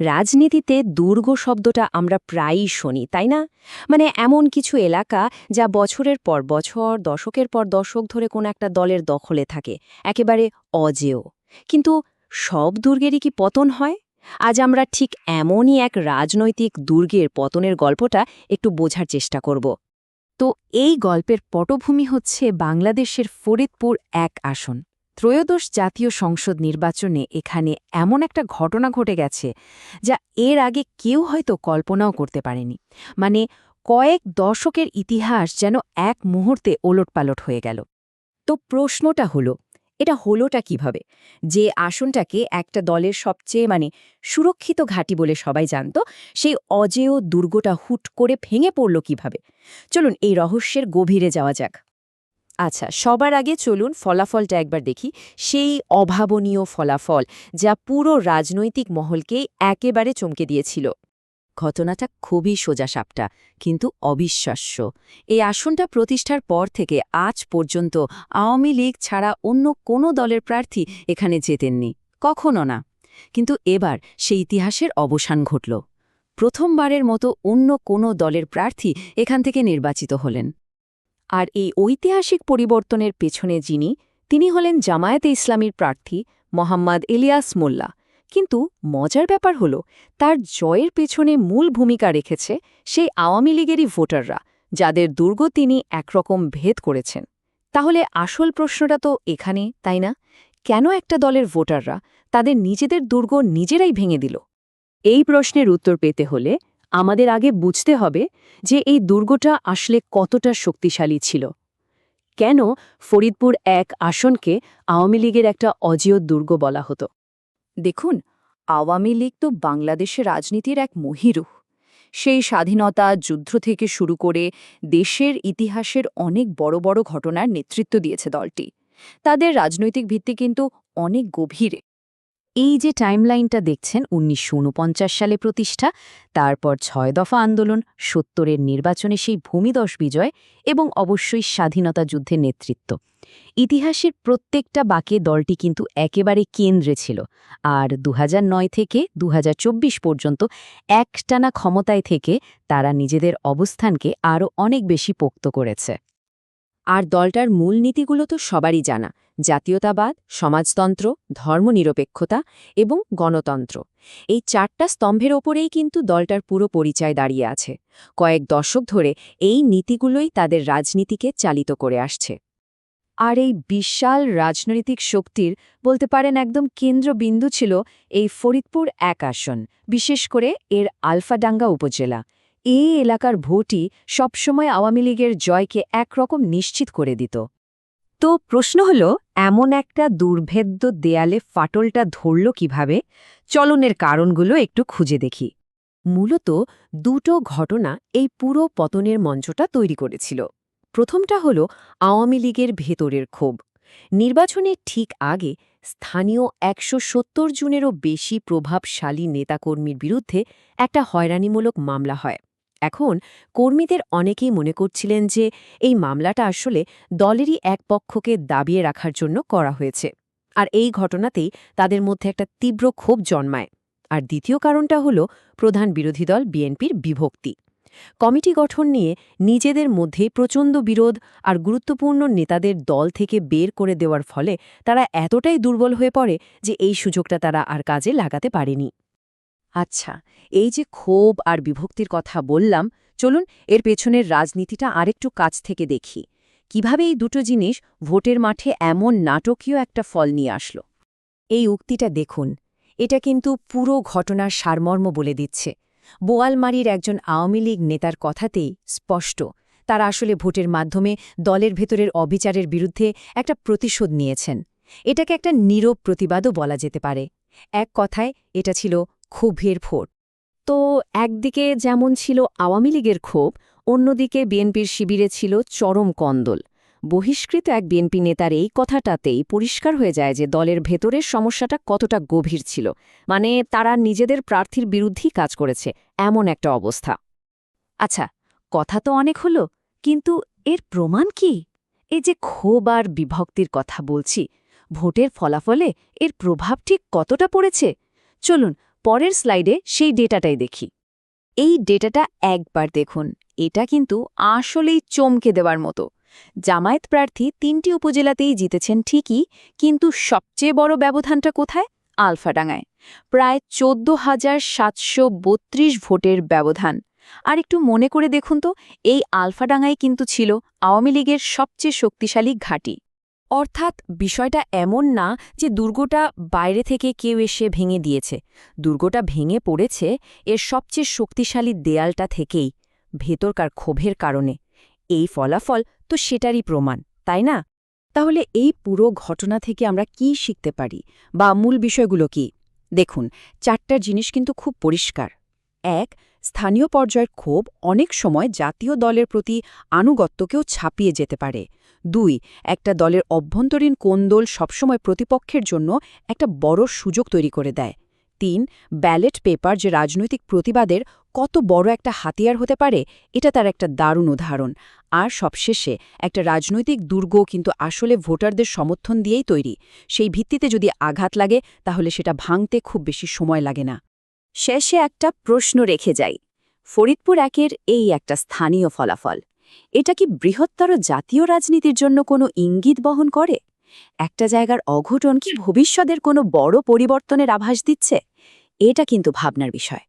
রাজনীতিতে দুর্গ শব্দটা আমরা প্রায়ই শুনি, তাই না? মানে এমন কিছু এলাকা যা বছরের পর বছর, দশকের পর দশক ধরে কোনো একটা দলের দখলে থাকে, একেবারে অজেয়। কিন্তু সব দুর্গেরই কি পতন হয়? আজ আমরা ঠিক এমনই এক রাজনৈতিক দুর্গের পতনের গল্পটা একটু বোঝার চেষ্টা করব। তো এই গল্পের পটভূমি হচ্ছে বাংলাদেশের ফরিদপুর এক আসন। ত্রয়োদশ জাতীয় সংসদ নির্বাচনে এখানে এমন একটা ঘটনা ঘটে গেছে যা এর আগে কেউ হয়তো কল্পনাও করতে পারেনি। মানে কয়েক দশকের ইতিহাস যেন এক মুহূর্তে ওলটপালট হয়ে গেল। তো প্রশ্নটা হলো, এটা হলোটা কীভাবে? যে আসনটাকে একটা দলের সবচেয়ে মানে সুরক্ষিত ঘাঁটি বলে সবাই জানত, সেই অজেয় দুর্গটা হুট করে ভেঙে পড়ল কীভাবে? চলুন এই রহস্যের গভীরে যাওয়া যাক। আচ্ছা সবার আগে চলুন ফলাফলটা একবার দেখি। সেই অভাবনীয় ফলাফল যা পুরো রাজনৈতিক মহলকেই একেবারে চমকে দিয়েছিল। ঘটনাটা খুবই সোজা সাপটা, কিন্তু অবিশ্বাস্য। এই আসনটা প্রতিষ্ঠার পর থেকে আজ পর্যন্ত আওয়ামী লীগ ছাড়া অন্য কোনো দলের প্রার্থী এখানে জেতেননি, কখনো না। কিন্তু এবার সেই ইতিহাসের অবসান ঘটল। প্রথমবারের মতো অন্য কোনো দলের প্রার্থী এখান থেকে নির্বাচিত হলেন। আর এই ঐতিহাসিক পরিবর্তনের পেছনে যিনি, তিনি হলেন জামায়াতে ইসলামীর প্রার্থী মোহাম্মদ ইলিয়াস মোল্লা। কিন্তু মজার ব্যাপার হল, তার জয়ের পেছনে মূল ভূমিকা রেখেছে সেই আওয়ামী লীগেরই ভোটাররা, যাদের দুর্গ তিনি একরকম ভেদ করেছেন। তাহলে আসল প্রশ্নটা তো এখানে, তাই না? কেন একটা দলের ভোটাররা তাদের নিজেদের দুর্গ নিজেরাই ভেঙে দিল? এই প্রশ্নের উত্তর পেতে হলে আমাদের আগে বুঝতে হবে যে এই দুর্গটা আসলে কতটা শক্তিশালী ছিল। কেন ফরিদপুর এক আসনকে আওয়ামী লীগের একটা অজেয় দুর্গ বলা হতো? দেখুন, আওয়ামী লীগ তো বাংলাদেশের রাজনীতির এক মহিরুহ সেই স্বাধীনতা যুদ্ধ থেকে শুরু করে দেশের ইতিহাসের অনেক বড় বড় ঘটনার নেতৃত্ব দিয়েছে দলটি। তাদের রাজনৈতিক ভিত্তি কিন্তু অনেক গভীরে। এই যে টাইমলাইনটা দেখছেন, উনিশশো ঊনপঞ্চাশ সালে প্রতিষ্ঠা, তারপর ছয় দফা আন্দোলন, সত্তরের নির্বাচনে সেই ভূমিদশ বিজয় এবং অবশ্যই স্বাধীনতা যুদ্ধের নেতৃত্ব। ইতিহাসের প্রত্যেকটা বাকে দলটি কিন্তু একেবারে কেন্দ্রে ছিল আর দু হাজার নয় থেকে দু হাজার চব্বিশ পর্যন্ত একটানা ক্ষমতায় থেকে তারা নিজেদের অবস্থানকে আরও অনেক বেশি পোক্ত করেছে। আর দলটার মূল নীতিগুলো তো সবারই জানা, জাতীয়তাবাদ, সমাজতন্ত্র, ধর্মনিরপেক্ষতা এবং গণতন্ত্র। এই চারটা স্তম্ভের ওপরেই কিন্তু দলটার পুরো পরিচয় দাঁড়িয়ে আছে। কয়েক দশক ধরে এই নীতিগুলোই তাদের রাজনীতিকে চালিত করে আসছে। আর এই বিশাল রাজনৈতিক শক্তির, বলতে পারেন একদম কেন্দ্রবিন্দু ছিল এই ফরিদপুর এক আসন, বিশেষ করে এর আলফাডাঙ্গা উপজেলা। এই এলাকার ভোটই সবসময় আওয়ামী লীগের জয়কে একরকম নিশ্চিত করে দিত। তো প্রশ্ন হল, এমন একটা দুর্ভেদ্য দেয়ালে ফাটলটা ধরল কীভাবে? চলনের কারণগুলো একটু খুঁজে দেখি। মূলত দুটো ঘটনা এই পুরো পতনের মঞ্চটা তৈরি করেছিল। প্রথমটা হল আওয়ামী লীগের ভেতরের ক্ষোভ। নির্বাচনের ঠিক আগে স্থানীয় একশো সত্তর জনেরও বেশি প্রভাবশালী নেতাকর্মীর বিরুদ্ধে একটা হয়রানিমূলক মামলা হয়। এখন কর্মীদের অনেকেই মনে করছিলেন যে এই মামলাটা আসলে দলেরই এক পক্ষকে দাবিয়ে রাখার জন্য করা হয়েছে। আর এই ঘটনাতেই তাদের মধ্যে একটা তীব্র ক্ষোভ জন্মায়। আর দ্বিতীয় কারণটা হল প্রধান বিরোধী দল বিএনপির বিভক্তি। কমিটি গঠন নিয়ে নিজেদের মধ্যে প্রচণ্ড বিরোধ আর গুরুত্বপূর্ণ নেতাদের দল থেকে বের করে দেওয়ার ফলে তারা এতটাই দুর্বল হয়ে পড়ে যে এই সুযোগটা তারা আর কাজে লাগাতে পারেনি। আচ্ছা এই যে ক্ষোভ আর বিভক্তির কথা বললাম, চলুন এর পেছনের রাজনীতিটা আরেকটু কাছ থেকে দেখি। কীভাবে এই দুটো জিনিস ভোটের মাঠে এমন নাটকীয় একটা ফল নিয়ে আসলো? এই উক্তিটা দেখুন। এটা কিন্তু পুরো ঘটনার সারমর্ম বলে দিচ্ছে। বোয়ালমারির একজন আওয়ামী লীগ নেতার কথাতেই স্পষ্ট, তারা আসলে ভোটের মাধ্যমে দলের ভেতরের অবিচারের বিরুদ্ধে একটা প্রতিশোধ নিয়েছেন। এটাকে একটা নীরব প্রতিবাদও বলা যেতে পারে। এক কথায়, এটা ছিল ক্ষোভের ভোট। তো একদিকে যেমন ছিল আওয়ামী লীগের ক্ষোভ, অন্যদিকে বিএনপির শিবিরে ছিল চরম কন্দল। বহিষ্কৃত এক বিএনপি নেতার এই কথাটাতেই পরিষ্কার হয়ে যায় যে দলের ভেতরের সমস্যাটা কতটা গভীর ছিল। মানে তারা নিজেদের প্রার্থীর বিরুদ্ধেই কাজ করেছে, এমন একটা অবস্থা। আচ্ছা কথা তো অনেক হলো, কিন্তু এর প্রমাণ কি? এই যে ক্ষোভ আর বিভক্তির কথা বলছি, ভোটের ফলাফলে এর প্রভাব ঠিক কতটা পড়েছে? চলুন পরের স্লাইডে সেই ডেটাটাই দেখি। এই ডেটাটা একবার দেখুন, এটা কিন্তু আসলেই চমকে দেওয়ার মতো। জামায়াত প্রার্থী তিনটি উপজেলাতেই জিতেছেন ঠিকই, কিন্তু সবচেয়ে বড় ব্যবধানটা কোথায়? আলফাডাঙ্গায়। প্রায় চোদ্দ হাজার সাতশো বত্রিশ ভোটের ব্যবধান। আর একটু মনে করে দেখুন তো, এই আলফাডাঙ্গাই কিন্তু ছিল আওয়ামী লীগের সবচেয়ে শক্তিশালী ঘাঁটি। অর্থাৎ বিষয়টা এমন না যে দুর্গটা বাইরে থেকে কেউ এসে ভেঙে দিয়েছে। দুর্গটা ভেঙে পড়েছে এর সবচেয়ে শক্তিশালী দেয়ালটা থেকেই, ভেতরকার ক্ষোভের কারণে। এই ফলাফল তো সেটারই প্রমাণ, তাই না? তাহলে এই পুরো ঘটনা থেকে আমরা কি শিখতে পারি? বা মূল বিষয়গুলো কি? দেখুন চারটার জিনিস কিন্তু খুব পরিষ্কার। এক, স্থানীয় পর্যায়ের ক্ষোভ অনেক সময় জাতীয় দলের প্রতি আনুগত্যকেও ছাপিয়ে যেতে পারে। দুই, একটা দলের অভ্যন্তরীণ কোন্দল সবসময় প্রতিপক্ষের জন্য একটা বড় সুযোগ তৈরি করে দেয়। তিন, ব্যালেট পেপার যে রাজনৈতিক প্রতিবাদের কত বড় একটা হাতিয়ার হতে পারে, এটা তার একটা দারুণ উদাহরণ। আর সবশেষে, একটা রাজনৈতিক দুর্গ কিন্তু আসলে ভোটারদের সমর্থন দিয়েই তৈরি। সেই ভিত্তিতে যদি আঘাত লাগে, তাহলে সেটা ভাঙতে খুব বেশি সময় লাগে না। শেষে একটা প্রশ্ন রেখে যাই। ফরিদপুর একের এই একটা স্থানীয় ফলাফল। এটা কি বৃহত্তর জাতীয় রাজনীতির জন্য কোনো ইঙ্গিত বহন করে? একটা জায়গার অঘটন কি ভবিষ্যতের কোনো বড় পরিবর্তনের আভাস দিচ্ছে? এটা কিন্তু ভাবনার বিষয়।